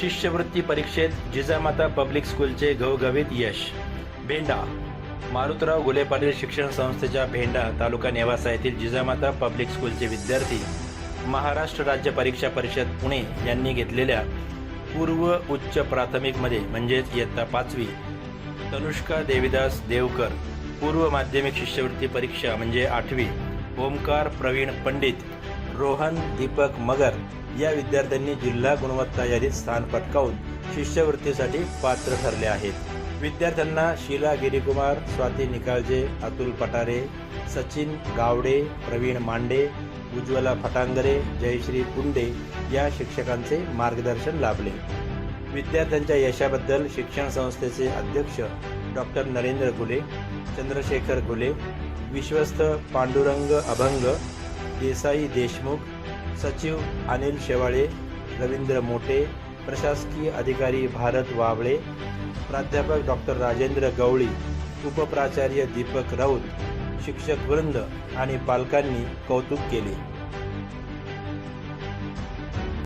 शिष्यवृत्ती परीक्षेत जिजामाता पब्लिक स्कूलचे घवघवीत यश. भेंडा. मारुतराव गुले पाटील शिक्षण संस्थेच्या भेंडा तालुका नेवासा येथील जिजामाता पब्लिक स्कूलचे विद्यार्थी. महाराष्ट्र राज्य परीक्षा परिषद पुणे यांनी घेतलेल्या पूर्व उच्च प्राथमिकमध्ये म्हणजेच इयत्ता पाचवी. तनुष्का देविदास देवकर. पूर्व माध्यमिक शिष्यवृत्ती परीक्षा म्हणजे आठवी. ओमकार प्रवीण पंडित. रोहन दीपक मगर या विद्यार्थ्यांनी जिल्हा गुणवत्ता यादीत स्थान पटकावून शिष्यवृत्तीसाठी पात्र ठरले आहेत. विद्यार्थ्यांना शीला गिरीकुमार स्वाती निकाळजे अतुल पटारे सचिन गावडे प्रवीण मांडे उज्ज्वला फटांगरे जयश्री पुंडे या शिक्षकांचे मार्गदर्शन लाभले. विद्यार्थ्यांच्या यशाबद्दल शिक्षण संस्थेचे अध्यक्ष डॉक्टर नरेंद्र घुले चंद्रशेखर घुले विश्वस्त पांडुरंग अभंग देसाई देशमुख सचिव अनिल शेवाळे रवींद्र मोटे प्रशासकीय अधिकारी भारत वावळे प्राध्यापक डॉक्टर राजेंद्र गवळी उपप्राचार्य दीपक राऊत शिक्षक वृंद आणि पालकांनी कौतुक केले.